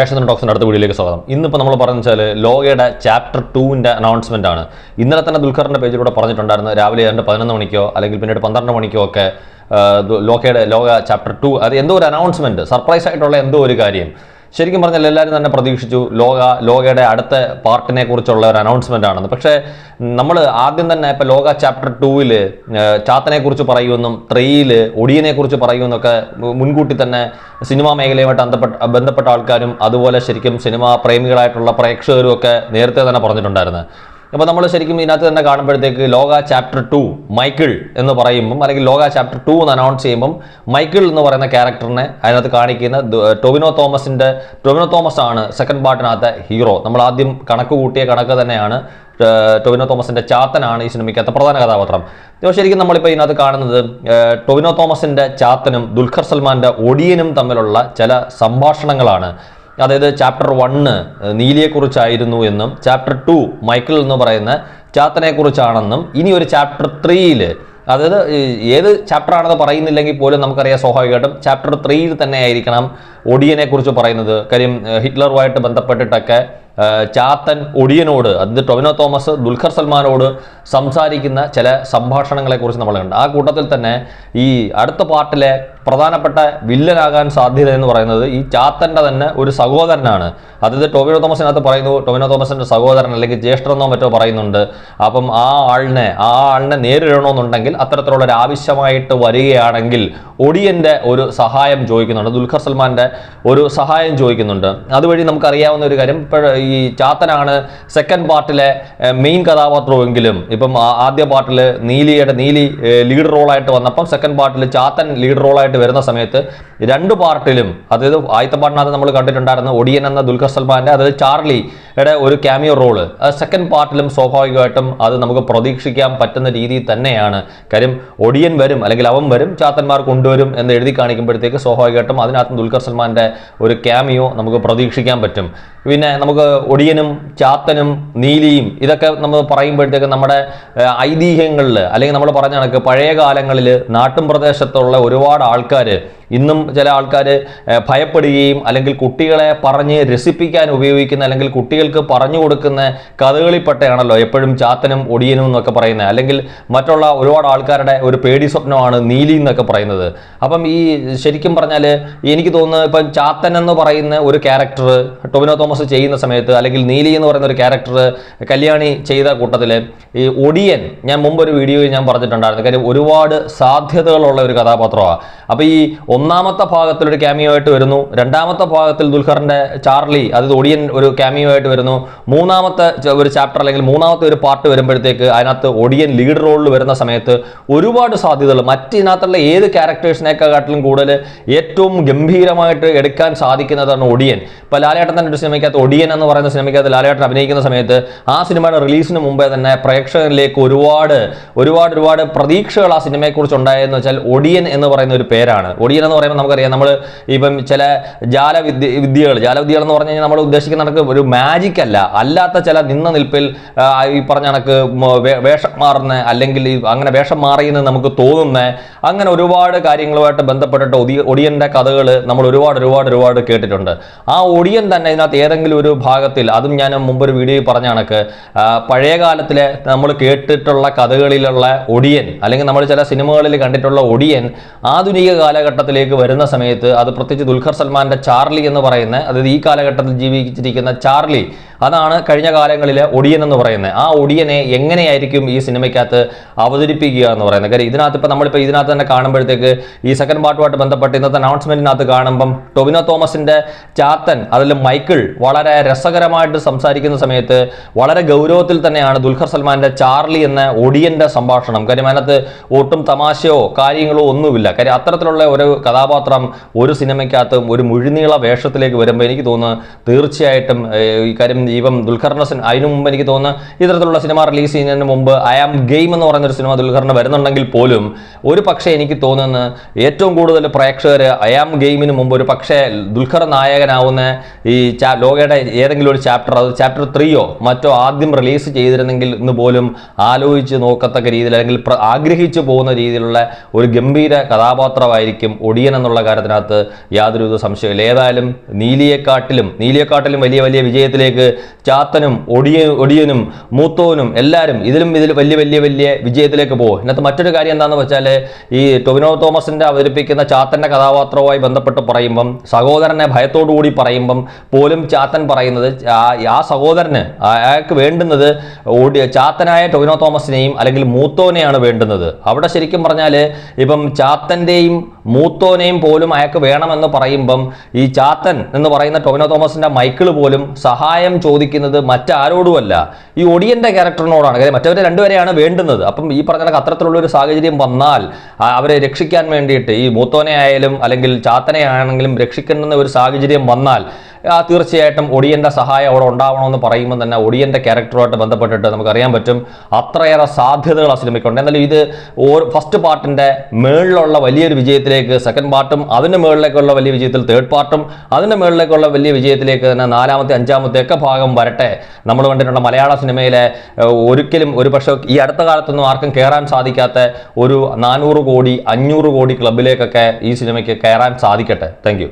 Fashion ടോക്സിന്റെ അടുത്ത വീഡിയോയിലേക്ക് സ്വാഗതം. ഇന്നിപ്പോൾ നമ്മൾ പറഞ്ഞു വെച്ചാൽ ലോകയുടെ ചാപ്റ്റർ ടൂവിന്റെ അനൗൺസ്മെന്റ് ആണ്. ഇന്നലെ തന്നെ ദുൽഖറിന്റെ പേജിലൂടെ പറഞ്ഞിട്ടുണ്ടായിരുന്നു രാവിലെ ഏതാണ്ട് പതിനൊന്ന് മണിക്കോ അല്ലെങ്കിൽ പിന്നീട് പന്ത്രണ്ട് മണിക്കോ ഒക്കെ ലോകയുടെ ലോക ചാപ്റ്റർ ടു അത് എന്തോ ഒരു അനൗൺസ്മെന്റ് സർപ്രൈസ് ആയിട്ടുള്ള എന്തോ ഒരു കാര്യം. ശരിക്കും പറഞ്ഞാൽ എല്ലാവരും തന്നെ പ്രതീക്ഷിച്ചു. ലോക ലോകയുടെ അടുത്ത പാർട്ടിനെ കുറിച്ചുള്ള ഒരു അനൗൺസ്മെന്റ് ആണെന്ന്. പക്ഷേ നമ്മൾ ആദ്യം തന്നെ ഇപ്പോൾ ലോക ചാപ്റ്റർ ടൂവിൽ ചാത്തനെ കുറിച്ച് പറയുമെന്നും ത്രീയിൽ ഒടിയനെ കുറിച്ച് പറയുമെന്നൊക്കെ മുൻകൂട്ടി തന്നെ സിനിമാ മേഖലയുമായിട്ട് ബന്ധപ്പെട്ട ആൾക്കാരും അതുപോലെ ശരിക്കും സിനിമാ പ്രേമികളായിട്ടുള്ള പ്രേക്ഷകരും ഒക്കെ നേരത്തെ തന്നെ പറഞ്ഞിട്ടുണ്ടായിരുന്നു. അപ്പോൾ നമ്മൾ ശരിക്കും ഇതിനകത്ത് തന്നെ കാണുമ്പോഴത്തേക്ക് ലോക ചാപ്റ്റർ ടു മൈക്കിൾ എന്ന് പറയുമ്പം അല്ലെങ്കിൽ ലോക ചാപ്റ്റർ ടു എന്ന് അനൗൺസ് ചെയ്യുമ്പം മൈക്കിൾ എന്ന് പറയുന്ന ക്യാരക്ടറിനെ അതിനകത്ത് കാണിക്കുന്ന ടൊവിനോ തോമസിന്റെ ടൊവിനോ തോമസ് ആണ് സെക്കൻഡ് പാർട്ടിനകത്തെ ഹീറോ നമ്മൾ ആദ്യം കണക്ക് കൂട്ടിയ കണക്ക് തന്നെയാണ് ടൊവിനോ തോമസിന്റെ ചാത്തനാണ് ഈ സിനിമയ്ക്കകത്ത് പ്രധാന കഥാപാത്രം. ഇപ്പോൾ ശരിക്കും നമ്മളിപ്പോൾ ഇതിനകത്ത് കാണുന്നത് ടൊവിനോ തോമസിന്റെ ചാത്തനും ദുൽഖർ സൽമാന്റെ ഒടിയനും തമ്മിലുള്ള ചില സംഭാഷണങ്ങളാണ്. അതായത് ചാപ്റ്റർ വണ്ണ് നീലിയെക്കുറിച്ചായിരുന്നു എന്നും ചാപ്റ്റർ ടു മൈക്കിൾ എന്ന് പറയുന്ന ചാത്തനെക്കുറിച്ചാണെന്നും ഇനി ഒരു ചാപ്റ്റർ ത്രീയിൽ അതായത് ഏത് ചാപ്റ്റർ ആണെന്ന് പറയുന്നില്ലെങ്കിൽ പോലും നമുക്കറിയാം സ്വാഭാവികമായിട്ടും ചാപ്റ്റർ ത്രീയിൽ തന്നെ ആയിരിക്കണം ഒടിയനെ കുറിച്ച് പറയുന്നത്. കാര്യം ഹിറ്റ്ലറുമായിട്ട് ബന്ധപ്പെട്ടിട്ടൊക്കെ ചാത്തൻ ഒടിയനോട് അത് ടൊവിനോ തോമസ് ദുൽഖർ സൽമാനോട് സംസാരിക്കുന്ന ചില സംഭാഷണങ്ങളെക്കുറിച്ച് നമ്മൾ കണ്ടു. ആ കൂട്ടത്തിൽ തന്നെ ഈ അടുത്ത പാർട്ടിലെ പ്രധാനപ്പെട്ട വില്ലനാകാൻ സാധ്യത എന്ന് പറയുന്നത് ഈ ചാത്തന്റെ തന്നെ ഒരു സഹോദരനാണ്. അതായത് ടൊവിനോ തോമസിനകത്ത് പറയുന്നു ടൊവിനോ തോമസിന്റെ സഹോദരൻ അല്ലെങ്കിൽ ജ്യേഷ്ഠനെന്നോ മറ്റോ പറയുന്നുണ്ട്. അപ്പം ആ ആളിനെ ആ ആളിനെ നേരിടണമെന്നുണ്ടെങ്കിൽ അത്തരത്തിലുള്ള ഒരു ആവശ്യമായിട്ട് വരികയാണെങ്കിൽ ഒടിയന്റെ ഒരു സഹായം ചോദിക്കുന്നുണ്ട്. ദുൽഖർ സൽമാന്റെ ഒരു സഹായം ചോദിക്കുന്നുണ്ട്. അതുവഴി നമുക്കറിയാവുന്ന ഒരു കാര്യം ഇപ്പോൾ ഈ ചാത്തനാണ് സെക്കൻഡ് പാർട്ടിലെ മെയിൻ കഥാപാത്രമെങ്കിലും ഇപ്പം ആദ്യ പാർട്ടിൽ നീലിയുടെ നീലി ലീഡ് റോളായിട്ട് വന്നപ്പം സെക്കൻഡ് പാർട്ടിൽ ചാത്തൻ ലീഡ് റോളായിട്ട് വരുന്ന സമയത്ത് രണ്ട് പാർട്ടിലും അതായത് ആദ്യത്തെ നമ്മൾ കണ്ടിട്ടുണ്ടായിരുന്ന ഒടിയൻ എന്ന ദുൽഖർ സൽമാന്റെ അതായത് ചാർലിയുടെ ഒരു ക്യാമിയോ റോൾ സെക്കൻഡ് പാർട്ടിലും സ്വാഭാവികമായിട്ടും അത് നമുക്ക് പ്രതീക്ഷിക്കാൻ പറ്റുന്ന രീതിയിൽ തന്നെയാണ്. കാര്യം ഒടിയൻ വരും അല്ലെങ്കിൽ അവൻ വരും ചാത്തന്മാർ കൊണ്ടുവരും എന്ന് എഴുതി കാണിക്കുമ്പോഴത്തേക്ക് സ്വാഭാവികമായിട്ടും അതിനകത്ത് ദുൽഖർ സൽമാന്റെ ഒരു ക്യാമിയോ നമുക്ക് പ്രതീക്ഷിക്കാൻ പറ്റും. പിന്നെ നമുക്ക് ഒടിയനും ചാത്തനും നീലിയും ഇതൊക്കെ നമ്മൾ പറയുമ്പോഴത്തേക്ക് നമ്മുടെ ഐതിഹ്യങ്ങളിൽ അല്ലെങ്കിൽ നമ്മൾ പറഞ്ഞ കണക്ക് പഴയ കാലങ്ങളിൽ നാട്ടും പ്രദേശത്തുള്ള ഒരുപാട് ആൾക്കാർ ഇന്നും ചില ആൾക്കാർ ഭയപ്പെടുകയും അല്ലെങ്കിൽ കുട്ടികളെ പറഞ്ഞ് രസിപ്പിക്കാൻ ഉപയോഗിക്കുന്ന അല്ലെങ്കിൽ കുട്ടികൾക്ക് പറഞ്ഞു കൊടുക്കുന്ന കഥകളിപ്പെട്ടയാണല്ലോ എപ്പോഴും ചാത്തനും ഒടിയനും എന്നൊക്കെ പറയുന്നത്. അല്ലെങ്കിൽ മറ്റുള്ള ഒരുപാട് ആൾക്കാരുടെ ഒരു പേടി സ്വപ്നമാണ് നീലി എന്നൊക്കെ പറയുന്നത്. അപ്പം ഈ ശരിക്കും പറഞ്ഞാൽ എനിക്ക് തോന്നുന്നത് ഇപ്പം ചാത്തൻ എന്ന് പറയുന്ന ഒരു ക്യാരക്ടർ ടൊവിനോ തോമസ് ചെയ്യുന്ന സമയത്ത് അല്ലെങ്കിൽ നീലി എന്ന് പറയുന്ന ഒരു ക്യാരക്ടർ കല്യാണി ചെയ്ത കൂട്ടത്തിൽ ഈ ഒടിയൻ ഞാൻ മുമ്പ് ഒരു വീഡിയോയിൽ ഞാൻ പറഞ്ഞിട്ടുണ്ടായിരുന്നു. കാര്യം ഒരുപാട് സാധ്യതകളുള്ള ഒരു കഥാപാത്രമാണ് അപ്പോൾ ഈ ഒന്നാമത്തെ ഭാഗത്തിൽ ഒരു ക്യാമിയോ ആയിട്ട് വരുന്നു. രണ്ടാമത്തെ ഭാഗത്തിൽ ദുൽഖറിന്റെ ചാർലി അത് ഒടിയൻ ഒരു ക്യാമിയോ ആയിട്ട് വരുന്നു. മൂന്നാമത്തെ ഒരു ചാപ്റ്റർ അല്ലെങ്കിൽ മൂന്നാമത്തെ ഒരു പാർട്ട് വരുമ്പോഴത്തേക്ക് അതിനകത്ത് ഒടിയൻ ലീഡ് റോളിൽ വരുന്ന സമയത്ത് ഒരുപാട് സാധ്യതകൾ മറ്റിനകത്തുള്ള ഏത് ക്യാരക്ടേഴ്സിനേക്കാട്ടിലും കൂടുതൽ ഏറ്റവും ഗംഭീരമായിട്ട് എടുക്കാൻ സാധിക്കുന്നതാണ് ഒടിയൻ. ഇപ്പോൾ ലാലേട്ടൻ തന്നെ ഒരു സിനിമയ്ക്കകത്ത് ഒടിയൻ എന്ന് പറയുന്ന സിനിമയ്ക്കകത്ത് ലാലേട്ടൻ അഭിനയിക്കുന്ന സമയത്ത് ആ സിനിമയുടെ റിലീസിന് മുമ്പേ തന്നെ പ്രേക്ഷകരിലേക്ക് ഒരുപാട് ഒരുപാട് ഒരുപാട് പ്രതീക്ഷകൾ ആ സിനിമയെക്കുറിച്ച് ഉണ്ടായെന്ന് വെച്ചാൽ ഒടിയൻ എന്ന് പറയുന്ന ഒരു പേരാണ്. ഒടിയൻ എന്ന് പറയുമ്പോൾ നമുക്കറിയാം. നമ്മൾ ഇപ്പം ചില ജാലവിദ്യ വിദ്യകൾ ജാലവിദ്യകൾ എന്ന് പറഞ്ഞു കഴിഞ്ഞാൽ നമ്മൾ ഉദ്ദേശിക്കുന്ന കണക്ക് ഒരു മാജിക് അല്ല. അല്ലാത്ത ചില നിന്ന നിൽപ്പിൽ ഈ പറഞ്ഞ കണക്ക് വേഷം മാറുന്ന അല്ലെങ്കിൽ അങ്ങനെ വേഷം മാറിയെന്ന് നമുക്ക് തോന്നുന്ന അങ്ങനെ ഒരുപാട് കാര്യങ്ങളുമായിട്ട് ബന്ധപ്പെട്ടിട്ട് ഒതി ഒടിയന്റെ കഥകൾ നമ്മൾ ഒരുപാട് ഒരുപാട് ഒരുപാട് കേട്ടിട്ടുണ്ട്. ആ ഒടിയൻ തന്നെ ഇതിനകത്ത് ഏതെങ്കിലും ഒരു ഭാഗത്തിൽ അതും ഞാൻ മുമ്പ് ഒരു വീഡിയോയിൽ പറഞ്ഞ കണക്ക് പഴയ കാലത്തിലെ നമ്മൾ കേട്ടിട്ടുള്ള കഥകളിലുള്ള ഒടിയൻ അല്ലെങ്കിൽ നമ്മൾ ചില സിനിമകളിൽ കണ്ടിട്ടുള്ള ഒടിയൻ ആധുനിക കാലഘട്ടത്തിലേക്ക് വരുന്ന സമയത്ത് അത് പ്രത്യേകിച്ച് ദുൽഖർ സൽമാന്റെ ചാർലി എന്ന് പറയുന്ന അതായത് ഈ കാലഘട്ടത്തിൽ ജീവിച്ചിരിക്കുന്ന ചാർലി അതാണ് കഴിഞ്ഞ കാലങ്ങളിലെ ഒടിയൻ എന്ന് പറയുന്നത്. ആ ഒടിയനെ എങ്ങനെയായിരിക്കും ഈ സിനിമയ്ക്കകത്ത് അവതരിപ്പിക്കുക എന്ന് പറയുന്നത്? കാര്യം ഇതിനകത്ത് ഇപ്പം നമ്മളിപ്പോൾ ഇതിനകത്ത് തന്നെ കാണുമ്പോഴത്തേക്ക് ഈ സെക്കൻഡ് പാർട്ടുമായിട്ട് ബന്ധപ്പെട്ട് ഇന്നത്തെ അനൗൺസ്മെന്റിനകത്ത് കാണുമ്പം ടൊവിനോ തോമസിന്റെ ചാത്തൻ അതിൽ മൈക്കിൾ വളരെ രസകരമായിട്ട് സംസാരിക്കുന്ന സമയത്ത് വളരെ ഗൗരവത്തിൽ തന്നെയാണ് ദുൽഖർ സൽമാന്റെ ചാർലി എന്ന ഒടിയന്റെ സംഭാഷണം. കാര്യം അതിനകത്ത് ഒട്ടും തമാശയോ കാര്യങ്ങളോ ഒന്നുമില്ല. കാര്യം അത്തരത്തിലുള്ള ഒരു കഥാപാത്രം ഒരു സിനിമയ്ക്കകത്ത് ഒരു മുഴുനീള വേഷത്തിലേക്ക് വരുമ്പോൾ എനിക്ക് തോന്നുന്നു തീർച്ചയായിട്ടും ഈ കാര്യം ഇപ്പം ദുൽഖർണസൻ അതിനു മുമ്പ് എനിക്ക് തോന്നുന്നു ഇത്തരത്തിലുള്ള സിനിമ റിലീസ് ചെയ്യുന്നതിന് മുമ്പ് ഐ ആം ഗെയിം എന്ന് പറയുന്ന ഒരു സിനിമ ദുൽഖറിന് വരുന്നുണ്ടെങ്കിൽ പോലും ഒരു പക്ഷേ എനിക്ക് തോന്നുന്നു ഏറ്റവും കൂടുതൽ പ്രേക്ഷകർ ഐ ആം ഗെയിമിന് മുമ്പ് ഒരു പക്ഷേ ദുൽഖർ നായകനാവുന്ന ഈ ചാ ലോകയുടെ ഏതെങ്കിലും ഒരു ചാപ്റ്റർ അത് ചാപ്റ്റർ ത്രീയോ മറ്റോ ആദ്യം റിലീസ് ചെയ്തിരുന്നെങ്കിൽ എന്ന് പോലും ആലോചിച്ച് നോക്കത്തക്ക രീതിയിൽ അല്ലെങ്കിൽ ആഗ്രഹിച്ചു പോകുന്ന രീതിയിലുള്ള ഒരു ഗംഭീര കഥാപാത്രമായിരിക്കും ഒടി ഒടിയൻ എന്നുള്ള കാര്യത്തിനകത്ത് യാതൊരു സംശയമില്ല ഏതായാലും നീലിയെക്കാട്ടിലും നീലിയെക്കാട്ടിലും വലിയ വലിയ വിജയത്തിലേക്ക് ചാത്തനും ഒടിയ ഒടിയനും മൂത്തോനും എല്ലാവരും ഇതിലും ഇതിൽ വലിയ വലിയ വലിയ വിജയത്തിലേക്ക് പോകും. ഇതിനകത്ത് മറ്റൊരു കാര്യം എന്താണെന്ന് വെച്ചാൽ ഈ ടൊവിനോ തോമസിന്റെ അവതരിപ്പിക്കുന്ന ചാത്തന്റെ കഥാപാത്രവുമായി ബന്ധപ്പെട്ട് പറയുമ്പം സഹോദരനെ ഭയത്തോടു കൂടി പറയുമ്പം പോലും ചാത്തൻ പറയുന്നത് ആ- സഹോദരന് അയാൾക്ക് വേണ്ടുന്നത് ഓടി ചാത്തനായ ടൊവിനോ തോമസിനെയും അല്ലെങ്കിൽ മൂത്തോനെയാണ് വേണ്ടുന്നത്. അവിടെ ശരിക്കും പറഞ്ഞാൽ ഇപ്പം ചാത്തന്റെയും മൂത്തോനെയും പോലും അയാൾക്ക് വേണമെന്ന് പറയുമ്പം ഈ ചാത്തൻ എന്ന് പറയുന്ന ടൊവിനോ തോമസിന്റെ മൈക്കിൾ പോലും സഹായം ചോദിക്കുന്നത് മറ്റാരോടുമല്ല. ഈ ഒടിയന്റെ ക്യാരക്ടറിനോടാണ്. കാര്യം മറ്റവരെ രണ്ടുപേരെയാണ് വേണ്ടുന്നത്. അപ്പം ഈ പറഞ്ഞ അത്തരത്തിലുള്ള ഒരു സാഹചര്യം വന്നാൽ അവരെ രക്ഷിക്കാൻ വേണ്ടിയിട്ട് ഈ മൂത്തോനെ ആയാലും അല്ലെങ്കിൽ ചാത്തനെ ആണെങ്കിലും രക്ഷിക്കേണ്ടുന്ന ഒരു സാഹചര്യം വന്നാൽ തീർച്ചയായിട്ടും ഒടിയന്റെ സഹായം അവിടെ ഉണ്ടാവണമെന്ന് പറയുമ്പോൾ തന്നെ ഒടിയന്റെ ക്യാരക്ടറുമായിട്ട് ബന്ധപ്പെട്ടിട്ട് നമുക്കറിയാൻ പറ്റും അത്രയേറെ സാധ്യതകൾ ആ സിനിമയ്ക്കുണ്ട്. എന്നാലും ഇത് ഫസ്റ്റ് പാർട്ടിന്റെ മേളിലുള്ള വലിയൊരു വിജയത്തിലേക്ക് സെക്കൻഡ് പാർട്ടും അതിന്റെ മേളിലേക്കുള്ള വലിയ വിജയത്തിൽ തേർഡ് പാർട്ടും അതിന്റെ മേളിലേക്കുള്ള വലിയ വിജയത്തിലേക്ക് തന്നെ നാലാമത്തെ അഞ്ചാമത്തെ ഒക്കെ ഭാഗം വരട്ടെ. നമ്മൾ കണ്ടിട്ടുള്ള മലയാള സിനിമയിലെ ഒരിക്കലും ഒരു ഈ അടുത്ത കാലത്തൊന്നും ആർക്കും കയറാൻ സാധിക്കാത്ത ഒരു നാനൂറ് കോടി അഞ്ഞൂറ് കോടി ക്ലബിലേക്കൊക്കെ ഈ സിനിമയ്ക്ക് കയറാൻ സാധിക്കട്ടെ. താങ്ക്